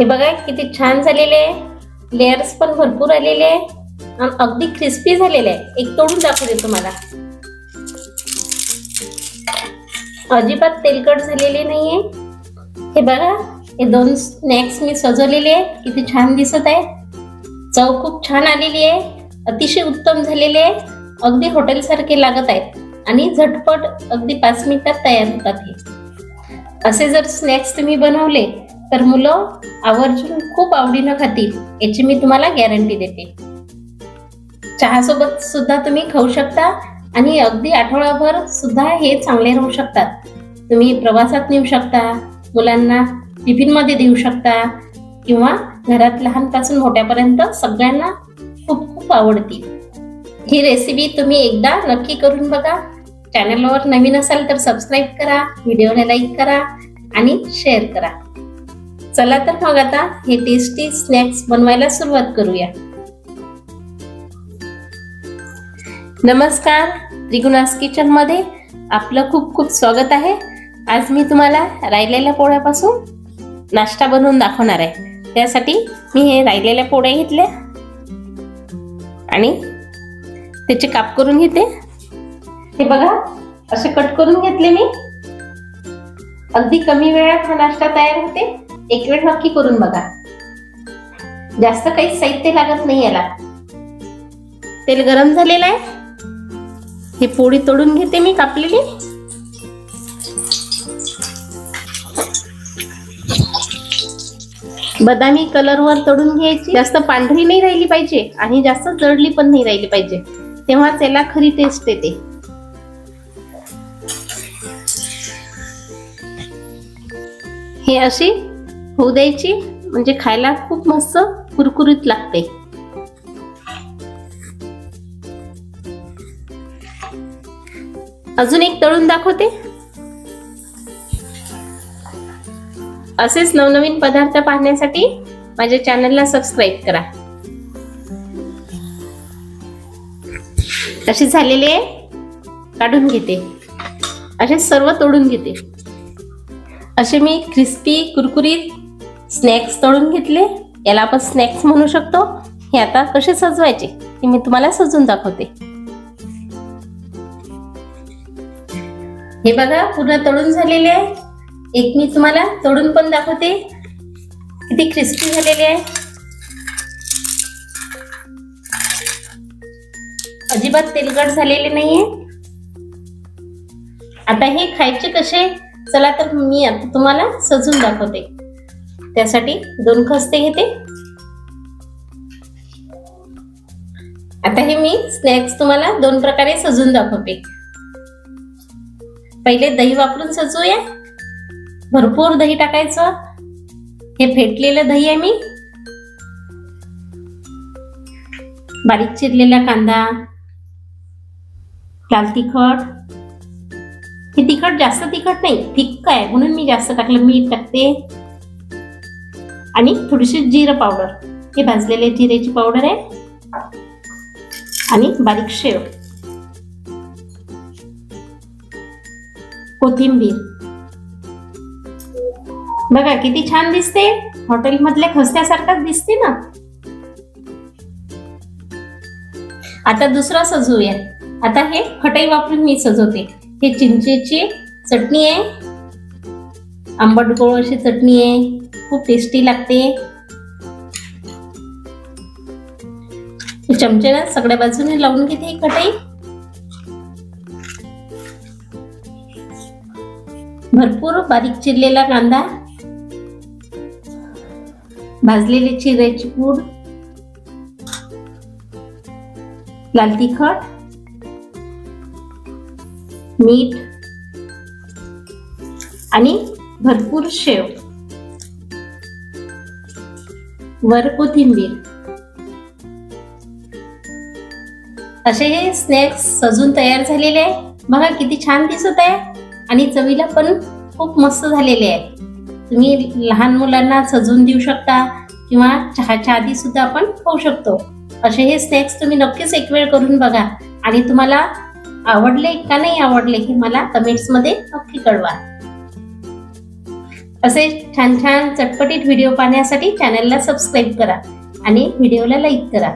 हे बघा किती छान झालेले आहे. लेअर्स पण भरपूर आलेले आहे. आणि अगदी क्रिस्पी झालेले आहे. एक तोडून दाखवते तुम्हाला. अजिबात तेलकट झालेले नाहीये. हे बघा हे दोन स्नॅक्स मी सजवलेले किती छान दिसत आहे. चव खूप छान आलेली आहे. अतिशय उत्तम झालेले आहे. अगदी हॉटेलसारखे लागत आहेत. आणि झटपट अगदी पाच मिनिटात तयार होतात हे. असे जर स्नॅक्स तुम्ही बनवले तर मुलं आवर्जून खूप आवडीनं खातील याची मी तुम्हाला गॅरंटी देते. चहासोबत सुद्धा तुम्ही खाऊ शकता आणि अगदी आठवडाभर सुद्धा हे चांगले राहू शकतात. तुम्ही प्रवासात नेऊ शकता मुलांना टिफिनमध्ये देऊ शकता किंवा घरात लहानपासून मोठ्यापर्यंत सगळ्यांना खूप खूप आवडतील. ही रेसिपी तुम्ही एकदा नक्की करून बघा. चॅनलवर नवीन असाल तर सबस्क्राईब करा व्हिडिओला लाईक करा आणि शेअर करा. चला तर मग आता हे टेस्टी स्नॅक्स बनवायला सुरुवात करूया. नमस्कार त्रिगुणास किचनमध्ये आपलं खूप खूप स्वागत आहे. आज मी तुम्हाला राहिलेल्या पोळ्यापासून नाश्ता बनवून दाखवणार आहे. त्यासाठी मी हे राहिलेल्या पोळ्या घेतल्या आणि त्याचे काप करून घेते. हे बघा असे कट करून घेतले मी. अगदी कमी वेळात हा नाश्ता तयार होते. एक वेळ नक्की करून बघा. जास्त काही साहित्य लागत नाही याला. तेल गरम झालेलं आहे. ही पोळी तोडून घेते मी कापलेली. बदामी कलर वर तोडून घ्यायची. जास्त पांढरी नाही राहिली पाहिजे आणि जास्त जळली पण नाही राहिली पाहिजे. तेव्हा त्याला खरी टेस्ट येते. हे अशी होऊ द्यायची. म्हणजे खायला खूप मस्त कुरकुरीत लागते. अजून एक तळून दाखवते. असेच नवनवीन पदार्थ पाहण्यासाठी माझ्या चॅनलला सबस्क्राईब करा. तसे झालेली आहे. काढून घेते. असे सर्व तोडून घेते. असे मी क्रिस्पी कुरकुरीत स्नॅक्स तळून घेतले. याला आपण स्नॅक्स म्हणू शकतो. हे आता कसे सजवायचे ते मी तुम्हाला सजून दाखवते. हे बघा पूर्ण तळून झालेले आहे. एक मी तुम्हाला तळून पण दाखवते. किती क्रिस्पी झालेले आहे. अजिबात तेलकट झालेले नाहीये. आता हे खायचे कसे? चला तर मी आता तुम्हाला सजून दाखवते. त्यासाठी दोन खस्ते घेते. आता हे मी स्नॅक्स तुम्हाला दोन प्रकारे सजून दाखवते. पहिले दही वापरून सजवूया. भरपूर दही टाकायचं. हे फेटलेलं दही आहे मी. बारीक चिरलेला कांदा. लाल तिखट. हे तिखट जास्त तिखट नाही फिक्क आहे. म्हणून मी जास्त टाकलं मीठ टाकते. आणि थोडीशी जिरं पावडर हे भाजलेले जिरेची पावडर आहे. आणि बारीक शेव. कोथिंबीर. बघा किती छान दिसते. हॉटेलमधल्या खस्त्यासारखाच दिसते ना. आता दुसरा सजवूया. आता हे खटाई वापरून मी सजवते. हे चिंचेची चटणी आहे. आंबट गोळ अशी चटणी आहे. खूप टेस्टी लागते. चमच्याला सगळ्या बाजूने लावून घेते ही भरपूर बारीक चिरलेला कांदा. भाजलेली चिरायची पूड. लाल तिखट. मीठ. आणि भरपूर शेव. वर कोथिंबीर. असे हे स्नॅक्स सजून तयार झालेले आहे बघा किती छान दिसत आहे. आणि चवीला पण खूप मस्त झालेले आहे तुम्ही लहान मुलांना सजवून देऊ शकता किंवा चहाच्या आधी सुद्धा आपण खाऊ शकतो. असे हे स्नॅक्स तुम्ही नक्कीच एक वेळ करून बघा. आणि तुम्हाला आवडले का नाही आवडले हे मला कमेंट्समध्ये नक्की कळवा. असे छान छान चटपटीत व्हिडिओ पाहण्यासाठी चॅनलला सबस्क्राईब करा आणि व्हिडिओला लाईक करा.